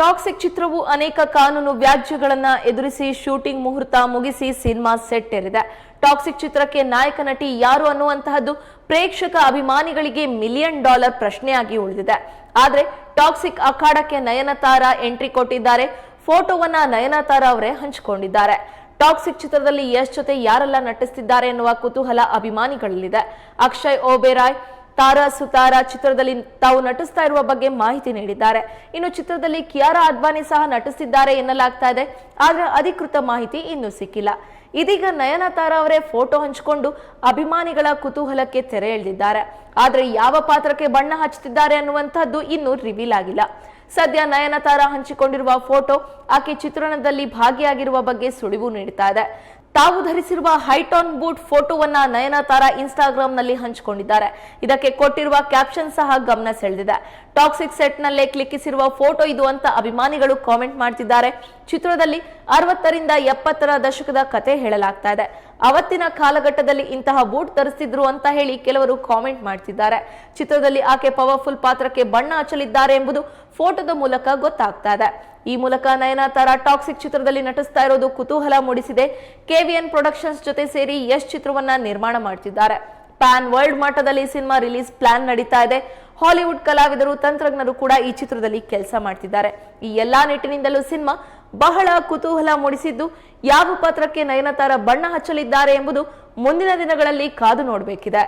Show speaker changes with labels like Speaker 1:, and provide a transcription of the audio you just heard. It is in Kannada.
Speaker 1: ಟಾಕ್ಸಿಕ್ ಚಿತ್ರವು ಅನೇಕ ಕಾನೂನು ವ್ಯಾಜ್ಯಗಳನ್ನ ಎದುರಿಸಿ ಶೂಟಿಂಗ್ ಮುಹೂರ್ತ ಮುಗಿಸಿ ಸಿನಿಮಾ ಸೆಟ್ ಏರಿದೆ. ಟಾಕ್ಸಿಕ್ ಚಿತ್ರಕ್ಕೆ ನಾಯಕ ನಟಿ ಯಾರು ಅನ್ನುವಂತಹದ್ದು ಪ್ರೇಕ್ಷಕ ಅಭಿಮಾನಿಗಳಿಗೆ ಮಿಲಿಯನ್ ಡಾಲರ್ ಪ್ರಶ್ನೆಯಾಗಿ ಉಳಿದಿದೆ. ಆದ್ರೆ ಟಾಕ್ಸಿಕ್ ಅಖಾಡಕ್ಕೆ ನಯನತಾರ ಎಂಟ್ರಿ ಕೊಟ್ಟಿದ್ದಾರೆ. ಫೋಟೋವನ್ನ ನಯನತಾರ ಅವರೇ ಹಂಚಿಕೊಂಡಿದ್ದಾರೆ. ಟಾಕ್ಸಿಕ್ ಚಿತ್ರದಲ್ಲಿ ಯಶ್ ಜೊತೆ ಯಾರೆಲ್ಲ ನಟಿಸ್ತಿದ್ದಾರೆ ಎನ್ನುವ ಕುತೂಹಲ ಅಭಿಮಾನಿಗಳಲ್ಲಿದೆ. ಅಕ್ಷಯ್ ಓಬೆರಾಯ್ ತಾರಾ ಸುತಾರ ಚಿತ್ರದಲ್ಲಿ ತಾವು ನಟಿಸ್ತಾ ಇರುವ ಬಗ್ಗೆ ಮಾಹಿತಿ ನೀಡಿದ್ದಾರೆ. ಇನ್ನು ಚಿತ್ರದಲ್ಲಿ ಕಿಯಾರಾ ಅದ್ವಾನಿ ಸಹ ನಟಿಸಿದ್ದಾರೆ ಎನ್ನಲಾಗ್ತಾ ಇದೆ. ಆದ್ರೆ ಅಧಿಕೃತ ಮಾಹಿತಿ ಇನ್ನೂ ಸಿಕ್ಕಿಲ್ಲ. ಇದೀಗ ನಯನತಾರ ಅವರೇ ಫೋಟೋ ಹಂಚಿಕೊಂಡು ಅಭಿಮಾನಿಗಳ ಕುತೂಹಲಕ್ಕೆ ತೆರೆ ಎಳೆದಿದ್ದಾರೆ. ಆದರೆ ಯಾವ ಪಾತ್ರಕ್ಕೆ ಬಣ್ಣ ಹಚ್ಚುತ್ತಿದ್ದಾರೆ ಅನ್ನುವಂಥದ್ದು ಇನ್ನೂ ರಿವೀಲ್ ಆಗಿಲ್ಲ. ಸದ್ಯ ನಯನತಾರ ಹಂಚಿಕೊಂಡಿರುವ ಫೋಟೋ ಆಕೆ ಚಿತ್ರಣದಲ್ಲಿ ಭಾಗಿಯಾಗಿರುವ ಬಗ್ಗೆ ಸುಳಿವು ನೀಡುತ್ತಾ ಇದೆ. ತಾವು ಧರಿಸಿರುವ ಹೈಟಾನ್ ಬೂಟ್ ಫೋಟೋವನ್ನ ನಯನತಾರ ಇನ್ಸ್ಟಾಗ್ರಾಂನಲ್ಲಿ ಹಂಚಿಕೊಂಡಿದ್ದಾರೆ. ಇದಕ್ಕೆ ಕೊಟ್ಟಿರುವ ಕ್ಯಾಪ್ಷನ್ ಸಹ ಗಮನ ಸೆಳೆದಿದೆ. ಟಾಕ್ಸಿಕ್ ಸೆಟ್ ನಲ್ಲೇ ಕ್ಲಿಕ್ಕಿಸಿರುವ ಫೋಟೋ ಇದು ಅಂತ ಅಭಿಮಾನಿಗಳು ಕಾಮೆಂಟ್ ಮಾಡ್ತಿದ್ದಾರೆ. ಚಿತ್ರದಲ್ಲಿ ಅರವತ್ತರಿಂದ ಎಪ್ಪತ್ತರ ದಶಕದ ಕತೆ ಹೇಳಲಾಗ್ತಾ ಇದೆ. ಅವತ್ತಿನ ಕಾಲಘಟ್ಟದಲ್ಲಿ ಇಂತಹ ಬೂಟ್ ತರಿಸಿದ್ರು ಅಂತ ಹೇಳಿ ಕೆಲವರು ಕಾಮೆಂಟ್ ಮಾಡ್ತಿದ್ದಾರೆ. ಚಿತ್ರದಲ್ಲಿ ಆಕೆ ಪವರ್ಫುಲ್ ಪಾತ್ರಕ್ಕೆ ಬಣ್ಣ ಹಚ್ಚಲಿದ್ದಾರೆ ಎಂಬುದು ಫೋಟೋದ ಮೂಲಕ ಗೊತ್ತಾಗ್ತಾ ಇದೆ. ಈ ಮೂಲಕ ನಯನತಾರ ಟಾಕ್ಸಿಕ್ ಚಿತ್ರದಲ್ಲಿ ನಟಿಸ್ತಾ ಇರೋದು ಕುತೂಹಲ ಮೂಡಿಸಿದೆ. ಕೆವಿಎನ್ ಪ್ರೊಡಕ್ಷನ್ಸ್ ಜೊತೆ ಸೇರಿ ಯಶ್ ಚಿತ್ರವನ್ನ ನಿರ್ಮಾಣ ಮಾಡ್ತಿದ್ದಾರೆ. ಪ್ಯಾನ್ ವರ್ಲ್ಡ್ ಮಟ್ಟದಲ್ಲಿ ಸಿನಿಮಾ ರಿಲೀಸ್ ಪ್ಲಾನ್ ನಡೀತಾ ಇದೆ. ಹಾಲಿವುಡ್ ಕಲಾವಿದರು, ತಂತ್ರಜ್ಞರು ಕೂಡ ಈ ಚಿತ್ರದಲ್ಲಿ ಕೆಲಸ ಮಾಡ್ತಿದ್ದಾರೆ. ಈ ಎಲ್ಲಾ ನಿಟ್ಟಿನಿಂದಲೂ ಸಿನಿಮಾ ಬಹಳ ಕುತೂಹಲ ಮೂಡಿಸಿದ್ದು, ಯಾವ ಪಾತ್ರಕ್ಕೆ ನಯನತಾರ ಬಣ್ಣ ಹಚ್ಚಲಿದ್ದಾರೆ ಎಂಬುದು ಮುಂದಿನ ದಿನಗಳಲ್ಲಿ ಕಾದು ನೋಡಬೇಕಿದೆ.